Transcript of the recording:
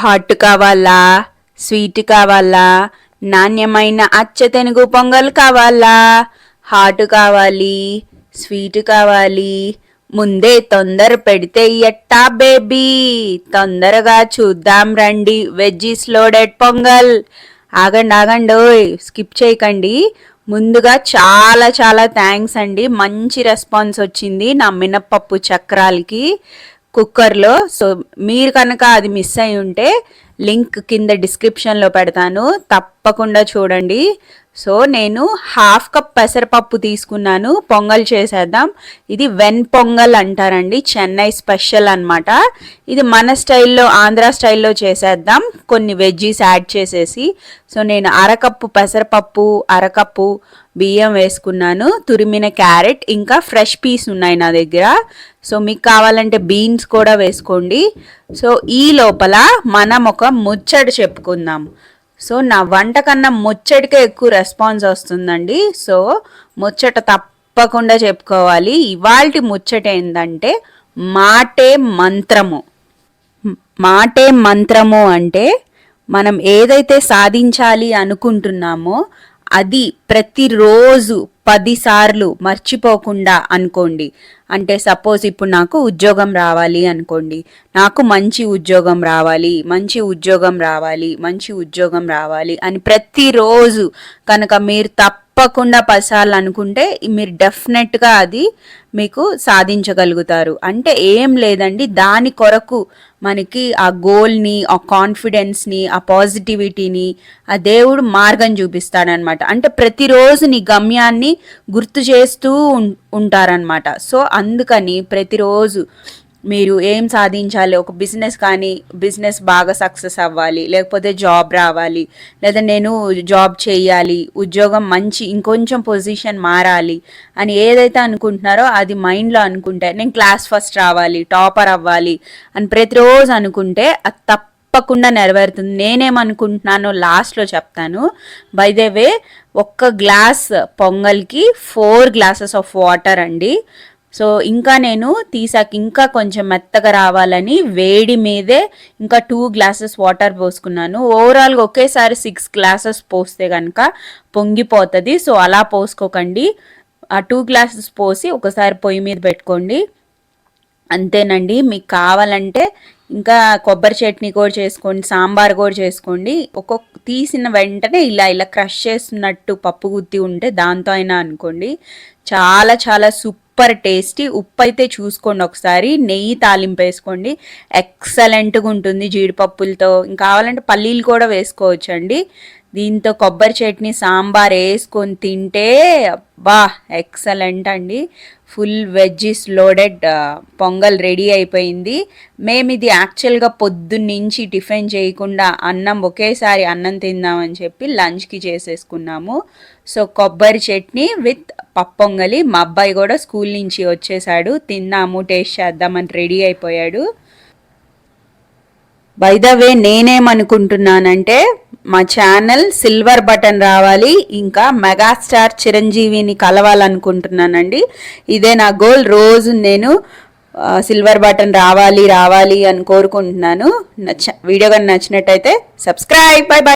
Hot కావాలా? Sweet కావాలా? నాణ్యమైన అచ్చ తెనుగు పొంగల్ కావాలా? హాట్ కావాలి స్వీట్ కావాలి. ముందే తొందర పెడితే ఎట్టా బేబీ? తొందరగా చూద్దాం రండి వెజ్జీస్ లోడెడ్ పొంగల్. ఆగండి ఆగండి ఓయ్ స్కిప్ చేయకండి. ముందుగా చాలా చాలా థ్యాంక్స్ అండి. మంచి రెస్పాన్స్ వచ్చింది నా మినప్పప్పు చక్రాలకి. కుక్కర్లో. సో మీరు కనుక అది మిస్ అయి ఉంటే లింక్ కింద డిస్క్రిప్షన్లో పెడతాను. తప్పకుండా చూడండి. సో నేను హాఫ్ కప్ పెసరపప్పు తీసుకున్నాను. పొంగల్ చేసేద్దాం. ఇది వెన్ పొంగల్ అంటారండి. చెన్నై స్పెషల్ అనమాట ఇది మన స్టైల్లో ఆంధ్ర స్టైల్లో చేసేద్దాం. కొన్ని వెజ్జీస్ యాడ్ చేసేసి. సో నేను అరకప్పు పెసరపప్పు అరకప్పు బియ్యం వేసుకున్నాను. తురిమిన క్యారెట్ ఇంకా ఫ్రెష్ పీస్ ఉన్నాయి నా దగ్గర. సో మీకు కావాలంటే బీన్స్ కూడా వేసుకోండి. సో ఈ లోపల మనం ఒక ముచ్చట చెప్పుకుందాం. సో నా వంట కన్నా ముచ్చటికే ఎక్కువ రెస్పాన్స్ వస్తుందండి. సో ముచ్చట తప్పకుండా చెప్పుకోవాలి. ఇవాల్టి ముచ్చట ఏంటంటే మాటే మంత్రము. మాటే మంత్రము అంటే మనం ఏదైతే సాధించాలి అనుకుంటున్నామో అది ప్రతిరోజు పదిసార్లు మర్చిపోకుండా అనుకోండి. అంటే సపోజ్ ఇప్పుడు నాకు ఉద్యోగం రావాలి అనుకోండి. నాకు మంచి ఉద్యోగం రావాలి మంచి ఉద్యోగం రావాలి మంచి ఉద్యోగం రావాలి అని ప్రతిరోజు కనుక మీరు తప్పకుండా పదిసార్లు అనుకుంటే మీరు డెఫినెట్గా అది మీకు సాధించగలుగుతారు. అంటే ఏం లేదండి దాని కొరకు మనకి ఆ గోల్ని ఆ కాన్ఫిడెన్స్ని ఆ పాజిటివిటీని ఆ దేవుడు మార్గం చూపిస్తాడనమాట. అంటే ప్రతిరోజు నీ గమ్యాన్ని గుర్తు చేస్తూ ఉం- ఉంటారనమాట. సో అందుకని ప్రతిరోజు మీరు ఏం సాధించాలి? ఒక బిజినెస్ కానీ బిజినెస్ బాగా సక్సెస్ అవ్వాలి లేకపోతే జాబ్ రావాలి లేదా నేను జాబ్ చేయాలి ఉద్యోగం మంచి ఇంకొంచెం పొజిషన్ మారాలి అని ఏదైతే అనుకుంటున్నారో అది మైండ్లో అనుకుంటే నేను క్లాస్ ఫస్ట్ రావాలి టాపర్ అవ్వాలి అని ప్రతిరోజు అనుకుంటే అది తప్పకుండా నెరవేరుతుంది. నేనేమనుకుంటున్నానో లాస్ట్లో చెప్తాను. బై ద వే ఒక్క గ్లాస్ పొంగల్కి ఫోర్ గ్లాసెస్ ఆఫ్ వాటర్ అండి. సో ఇంకా నేను తీసాక ఇంకా కొంచెం మెత్తగా రావాలని వేడి మీదే ఇంకా టూ గ్లాసెస్ వాటర్ పోసుకున్నాను. ఓవరాల్గా ఒకేసారి సిక్స్ గ్లాసెస్ పోస్తే కనుక పొంగిపోతుంది. సో అలా పోసుకోకండి. ఆ టూ గ్లాసెస్ పోసి ఒకసారి పొయ్యి మీద పెట్టుకోండి. అంతేనండి. మీకు కావాలంటే ఇంకా కొబ్బరి చట్నీ కూడా చేసుకోండి సాంబార్ కూడా చేసుకోండి. ఒక్కొక్క తీసిన వెంటనే ఇలా ఇలా క్రష్ చేస్తున్నట్టు పప్పు గుత్తి ఉంటే దాంతో అయినా అనుకోండి. చాలా చాలా సూప్ సూపర్ టేస్టీ ఉప్పు అయితే చూసుకోండి ఒకసారి. నెయ్యి తాలింపు వేసుకోండి. ఎక్సలెంట్గా ఉంటుంది జీడిపప్పులతో. ఇంకా కావాలంటే పల్లీలు కూడా వేసుకోవచ్చు అండి దీంతో కొబ్బరి చట్నీ సాంబార్ వేసుకొని తింటే బా ఎక్సలెంట్ అండి. Full veggies loaded pongal ready అయిపోయింది. మేము ఇది యాక్చువల్గా పొద్దున్నుంచి టిఫిన్ చేయకుండా అన్నం ఒకేసారి అన్నం తిందామని చెప్పి లంచ్కి చేసేసుకున్నాము. సో కొబ్బరి చట్నీ విత్ పప్పొంగలి. మా అబ్బాయి కూడా స్కూల్ నుంచి వచ్చేసాడు. తిన్నాము టేస్ట్ చేద్దామని రెడీ అయిపోయాడు. బై ద వే నేనేమనుకుంటున్నానంటే మా ఛానల్ సిల్వర్ బటన్ రావాలి. ఇంకా మెగాస్టార్ చిరంజీవిని కలవాలనుకుంటున్నానండి. ఇదే నా గోల్. రోజు నేను సిల్వర్ బటన్ రావాలి రావాలి అని కోరుకుంటున్నాను. నచ్చ వీడియో కానీ నచ్చినట్టయితే సబ్స్క్రైబ్. By by